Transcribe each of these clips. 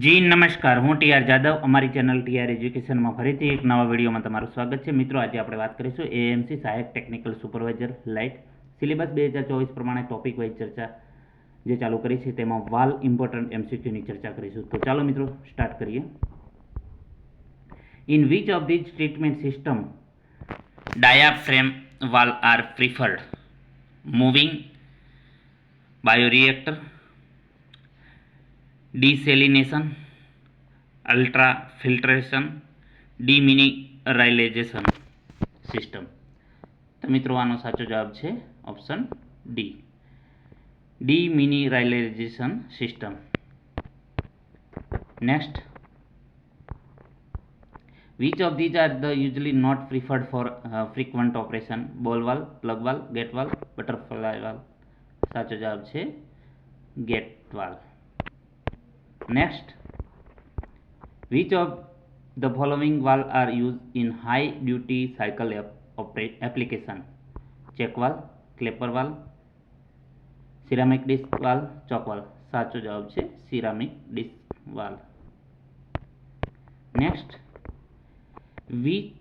જી નમસ્કાર હું T R Jadav અમારી ચેનલ ટી આર એજ્યુકેશનમાં ફરીથી એક નવા વિડીયોમાં તમારું સ્વાગત છે મિત્રો આજે આપણે વાત કરીશું એએમસી સહાયક ટેકનિકલ સુપરવાઇઝર લાઇટ સિલેબસ બે હજાર ચોવીસ પ્રમાણે ટોપિક વાઇઝ ચર્ચા જે ચાલુ કરી છે તેમાં વાલ ઇમ્પોર્ટન્ટ એમસીક્યુની ચર્ચા કરીશું તો ચાલો મિત્રો સ્ટાર્ટ કરીએ in which of these treatment system diaphragm valve are preferred moving bioreactor desalination ultra filtration demineralisation system તો મિત્રો આનો સાચો જવાબ છે option D demineralisation system next which of these are the usually not preferred for uh, frequent operation ball valve plug valve gate valve butterfly valve સાચો જવાબ છે gate valve Next, which of the following valve are used in high duty cycle application? Check valve, clipper valve, ceramic disc valve, chalk valve. Such job ceramic disc valve. Next, which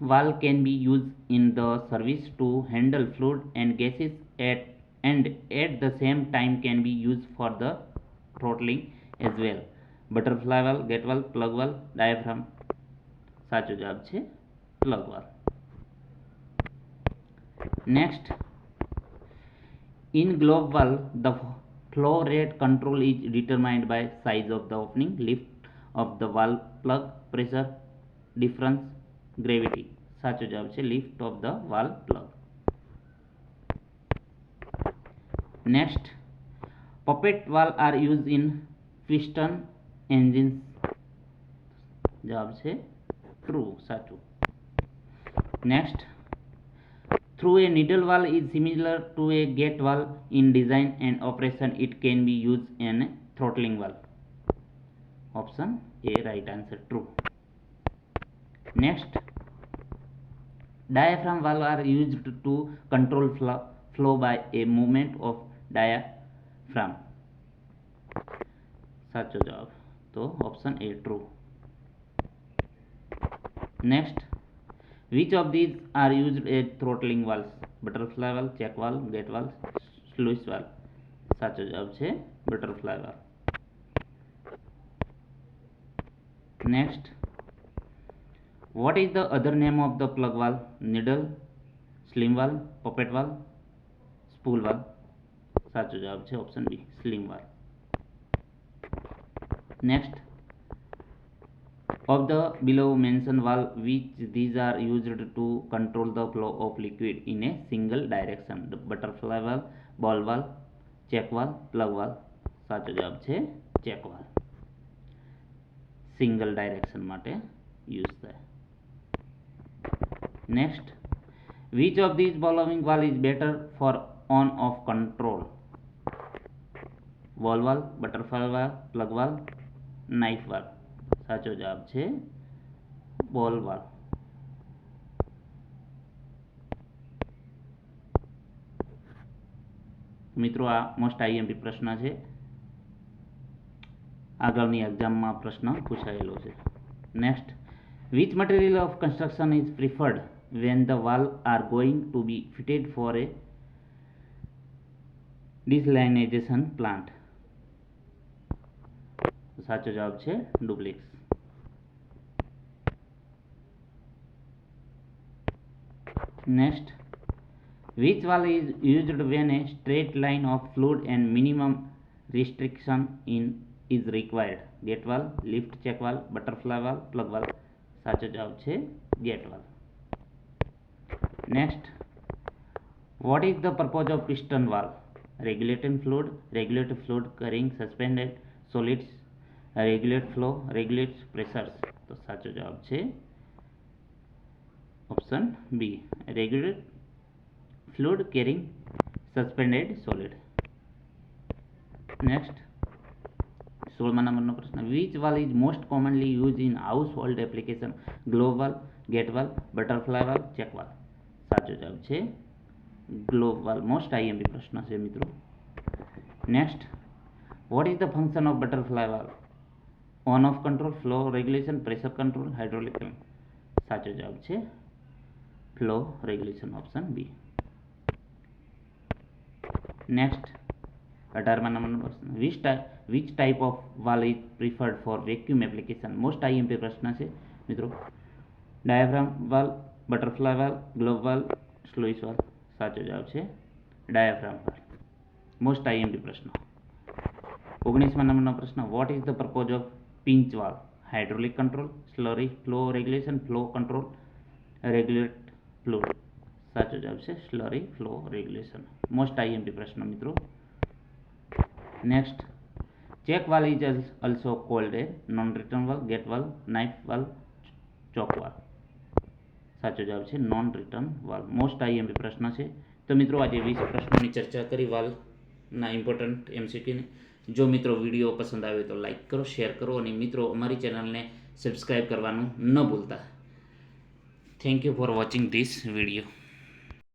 valve can be used in the service to handle fluid and gases and at the same time can be used for the throttling as well butterfly valve gate valve plug valve diaphragm સાચો જવાબ છે plug valve next in globe valve the flow rate control is determined by size of the opening lift of the valve plug pressure difference gravity સાચો જવાબ છે lift off the valve plug next poppet valve are use in piston engine જવાબ છે true સાચું next through a needle valve is similar to a gate valve in design and operation it can be used in a throttling valve option a right answer true next diaphragm valve are used to control flow by a movement of diaphragm સાચો જવાબ તો option A true next which of these are used at throttling valves butterfly valve check valve gate valve sluice valve સાચો જવાબ છે butterfly valve next what is the other name of the plug valve needle slim valve poppet valve spool valve સાચો જવાબ છે option B slim valve next of the below mentioned valve which these are used to control the flow of liquid in a single direction the butterfly valve ball valve check valve plug valve સાચો જવાબ check valve. Single direction, direction માટે use Next, which of these following valve is better for on off control ball valve butterfly valve plug valve knife work સાચો જવાબ છે બોલ work મિત્રો આ most IMP પ્રશ્ન છે આગળની એક્ઝામમાં પ્રશ્ન પૂછાયેલો છે next which material of construction is preferred when the valve are going to be fitted for a desalination plant તો સાચો જવાબ છે duplex next which wall is used when a straight line of fluid and minimum restriction in is required gate wall lift check wall butterfly wall plug wall સાચો જવાબ છે gate valve next what is the purpose of piston valve regulating fluid regulative fluid carrying suspended solids regulate flow regulate pressures તો સાચો જવાબ છે option B regulate fluid carrying suspended solid next સોળમા નંબરનો પ્રશ્ન which valve is most commonly use in household application ગ્લોવલ gate valve butterfly valve check valve સાચો જવાબ છે ગ્લોવલ મોસ્ટ આઈએમપી પ્રશ્ન છે મિત્રો next what is the function of butterfly valve on off control flow regulation pressure control hydraulic સાચો જવાબ છે flow regulation option B next અઢારમાં નંબરનો પ્રશ્ન which which type of valve is preferred for vacuum application most IMP પ્રશ્ન છે મિત્રો diaphragm valve butterfly valve globe valve sluice valve સાચો જવાબ છે ડાયાફ્રામ વાલ મોસ્ટ આઈએમપી પ્રશ્ન ઓગણીસમાં નંબરનો પ્રશ્ન what is the purpose of pinch valve hydraulic control slurry flow regulation flow control regulate fluid સાચો જવાબ છે slurry flow regulation most IMP પ્રશ્ન મિત્રો next check valve is also called a non return valve gate valve knife valve choke valve સાચો જવાબ છે non return valve most IMP પ્રશ્ન છે તો મિત્રો આજે વીસ પ્રશ્નોની ચર્ચા કરી વાલ ના ઇમ્પોર્ટન્ટ એમસીક્યુને જો મિત્રો વિડીયો પસંદ આવે તો લાઇક કરો શેર કરો અને મિત્રો અમારી ચેનલને સબસ્ક્રાઈબ કરવાનું ન ભૂલતા thank you for watching this video